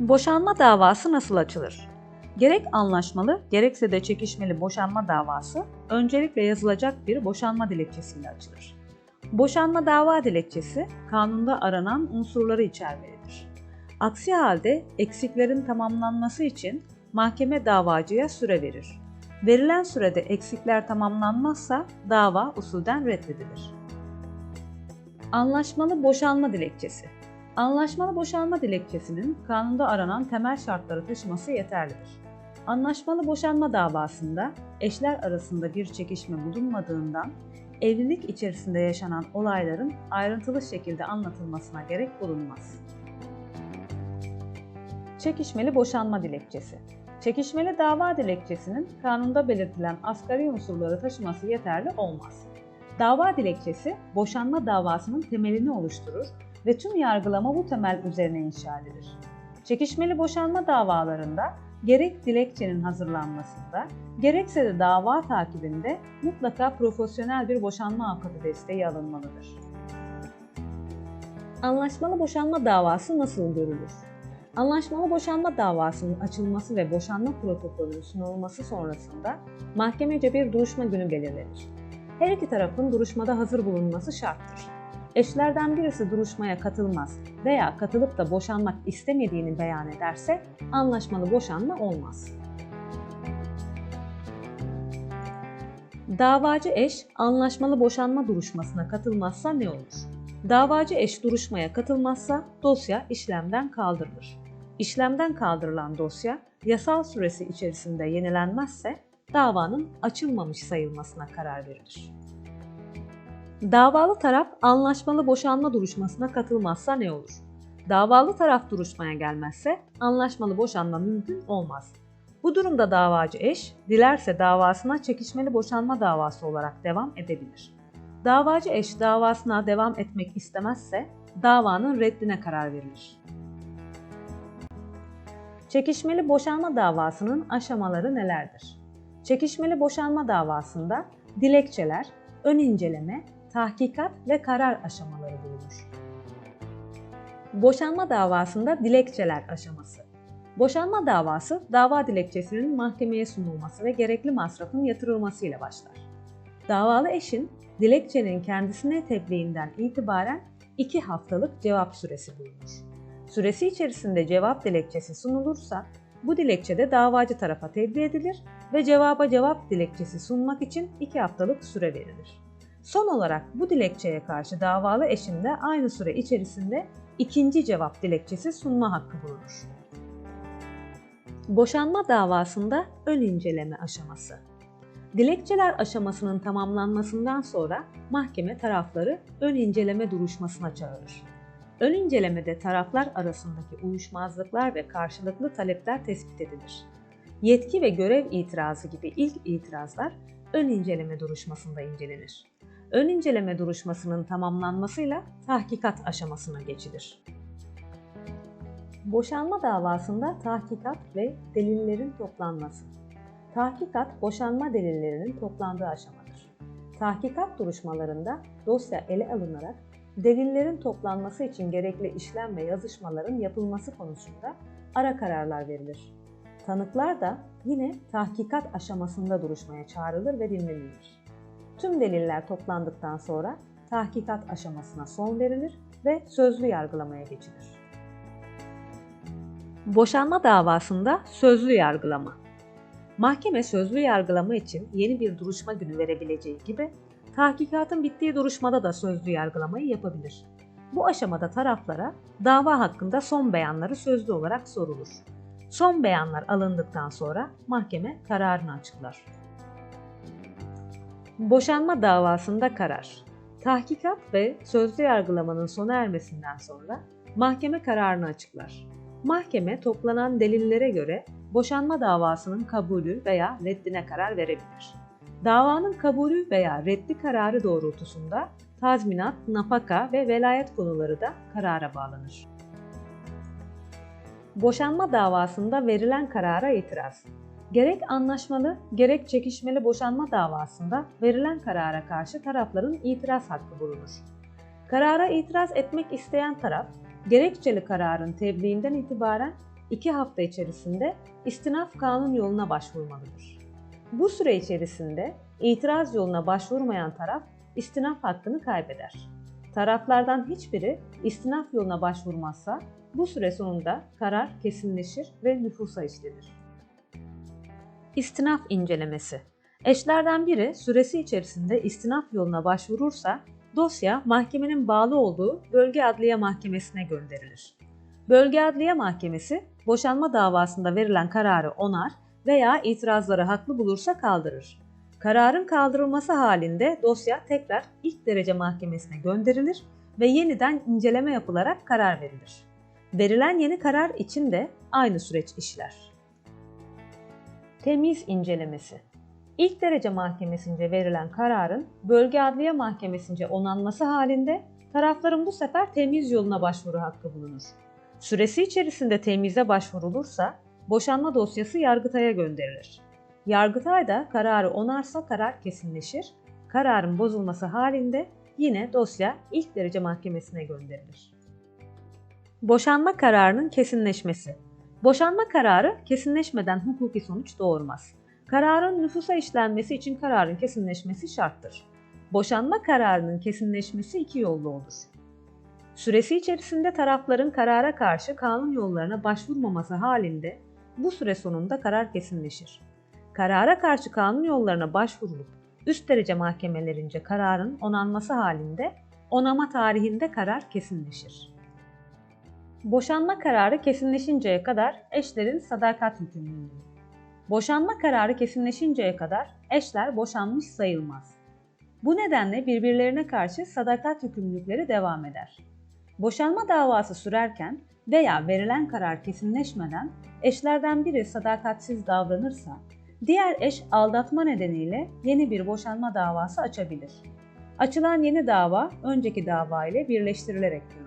Boşanma davası nasıl açılır? Gerek anlaşmalı gerekse de çekişmeli boşanma davası öncelikle yazılacak bir boşanma dilekçesiyle açılır. Boşanma dava dilekçesi kanunda aranan unsurları içermelidir. Aksi halde eksiklerin tamamlanması için mahkeme davacıya süre verir. Verilen sürede eksikler tamamlanmazsa dava usulden reddedilir. Anlaşmalı boşanma dilekçesi Anlaşmalı boşanma dilekçesinin kanunda aranan temel şartları taşıması yeterlidir. Anlaşmalı boşanma davasında eşler arasında bir çekişme bulunmadığından evlilik içerisinde yaşanan olayların ayrıntılı şekilde anlatılmasına gerek bulunmaz. Çekişmeli boşanma dilekçesi Çekişmeli dava dilekçesinin kanunda belirtilen asgari unsurları taşıması yeterli olmaz. Dava dilekçesi boşanma davasının temelini oluşturur ve tüm yargılama bu temel üzerine inşa edilir. Çekişmeli boşanma davalarında gerek dilekçenin hazırlanmasında, gerekse de dava takibinde mutlaka profesyonel bir boşanma avukatı desteği alınmalıdır. Anlaşmalı boşanma davası nasıl görülür? Anlaşmalı boşanma davasının açılması ve boşanma protokolünün sunulması sonrasında mahkemece bir duruşma günü belirlenir. Her iki tarafın duruşmada hazır bulunması şarttır. Eşlerden birisi duruşmaya katılmaz veya katılıp da boşanmak istemediğini beyan ederse anlaşmalı boşanma olmaz. Davacı eş anlaşmalı boşanma duruşmasına katılmazsa ne olur? Davacı eş duruşmaya katılmazsa dosya işlemden kaldırılır. İşlemden kaldırılan dosya yasal süresi içerisinde yenilenmezse davanın açılmamış sayılmasına karar verilir. Davalı taraf anlaşmalı boşanma duruşmasına katılmazsa ne olur? Davalı taraf duruşmaya gelmezse anlaşmalı boşanma mümkün olmaz. Bu durumda davacı eş, dilerse davasına çekişmeli boşanma davası olarak devam edebilir. Davacı eş davasına devam etmek istemezse davanın reddine karar verilir. Çekişmeli boşanma davasının aşamaları nelerdir? Çekişmeli boşanma davasında dilekçeler, ön inceleme, tahkikat ve karar aşamaları bulunur. Boşanma davasında dilekçeler aşaması. Boşanma davası, dava dilekçesinin mahkemeye sunulması ve gerekli masrafın yatırılmasıyla başlar. Davalı eşin dilekçenin kendisine tebliğinden itibaren 2 haftalık cevap süresi bulunur. Süresi içerisinde cevap dilekçesi sunulursa bu dilekçe de davacı tarafa tebliğ edilir ve cevaba cevap dilekçesi sunmak için 2 haftalık süre verilir. Son olarak bu dilekçeye karşı davalı eşin de aynı süre içerisinde ikinci cevap dilekçesi sunma hakkı bulunur. Boşanma davasında ön inceleme aşaması. Dilekçeler aşamasının tamamlanmasından sonra mahkeme tarafları ön inceleme duruşmasına çağırır. Ön incelemede taraflar arasındaki uyuşmazlıklar ve karşılıklı talepler tespit edilir. Yetki ve görev itirazı gibi ilk itirazlar ön inceleme duruşmasında incelenir. Ön inceleme duruşmasının tamamlanmasıyla tahkikat aşamasına geçilir. Boşanma davasında tahkikat ve delillerin toplanması. Tahkikat, boşanma delillerinin toplandığı aşamadır. Tahkikat duruşmalarında dosya ele alınarak delillerin toplanması için gerekli işlem ve yazışmaların yapılması konusunda ara kararlar verilir. Tanıklar da yine tahkikat aşamasında duruşmaya çağrılır ve dinlenilir. Tüm deliller toplandıktan sonra tahkikat aşamasına son verilir ve sözlü yargılamaya geçilir. Boşanma davasında sözlü yargılama. Mahkeme sözlü yargılama için yeni bir duruşma günü verebileceği gibi tahkikatın bittiği duruşmada da sözlü yargılamayı yapabilir. Bu aşamada taraflara dava hakkında son beyanları sözlü olarak sorulur. Son beyanlar alındıktan sonra mahkeme kararını açıklar. Boşanma davasında karar. Tahkikat ve sözlü yargılamanın sona ermesinden sonra mahkeme kararını açıklar. Mahkeme toplanan delillere göre boşanma davasının kabulü veya reddine karar verebilir. Davanın kabulü veya reddi kararı doğrultusunda tazminat, nafaka ve velayet konuları da karara bağlanır. Boşanma davasında verilen karara itiraz. Gerek anlaşmalı, gerek çekişmeli boşanma davasında verilen karara karşı tarafların itiraz hakkı bulunur. Karara itiraz etmek isteyen taraf, gerekçeli kararın tebliğinden itibaren 2 hafta içerisinde istinaf kanun yoluna başvurmalıdır. Bu süre içerisinde itiraz yoluna başvurmayan taraf istinaf hakkını kaybeder. Taraflardan hiçbiri istinaf yoluna başvurmazsa bu süre sonunda karar kesinleşir ve nüfusa işlenir. İstinaf incelemesi Eşlerden biri süresi içerisinde istinaf yoluna başvurursa dosya mahkemenin bağlı olduğu Bölge Adliye Mahkemesi'ne gönderilir. Bölge Adliye Mahkemesi boşanma davasında verilen kararı onar veya itirazları haklı bulursa kaldırır. Kararın kaldırılması halinde dosya tekrar ilk derece mahkemesine gönderilir ve yeniden inceleme yapılarak karar verilir. Verilen yeni karar için de aynı süreç işler. Temiz incelemesi İlk derece mahkemesince verilen kararın bölge adliye mahkemesince onanması halinde tarafların bu sefer temiz yoluna başvuru hakkı bulunur. Süresi içerisinde temize başvurulursa boşanma dosyası Yargıtay'a gönderilir. Yargıtay da kararı onarsa karar kesinleşir. Kararın bozulması halinde yine dosya ilk derece mahkemesine gönderilir. Boşanma kararının kesinleşmesi. Boşanma kararı kesinleşmeden hukuki sonuç doğurmaz. Kararın nüfusa işlenmesi için kararın kesinleşmesi şarttır. Boşanma kararının kesinleşmesi iki yollu olur. Süresi içerisinde tarafların karara karşı kanun yollarına başvurmaması halinde bu süre sonunda karar kesinleşir. Karara karşı kanun yollarına başvurulup üst derece mahkemelerince kararın onanması halinde onama tarihinde karar kesinleşir. Boşanma kararı kesinleşinceye kadar eşlerin sadakat hükümlülüğü. Boşanma kararı kesinleşinceye kadar eşler boşanmış sayılmaz. Bu nedenle birbirlerine karşı sadakat hükümlülükleri devam eder. Boşanma davası sürerken veya verilen karar kesinleşmeden eşlerden biri sadakatsiz davranırsa, diğer eş aldatma nedeniyle yeni bir boşanma davası açabilir. Açılan yeni dava önceki dava ile birleştirilerek görülür.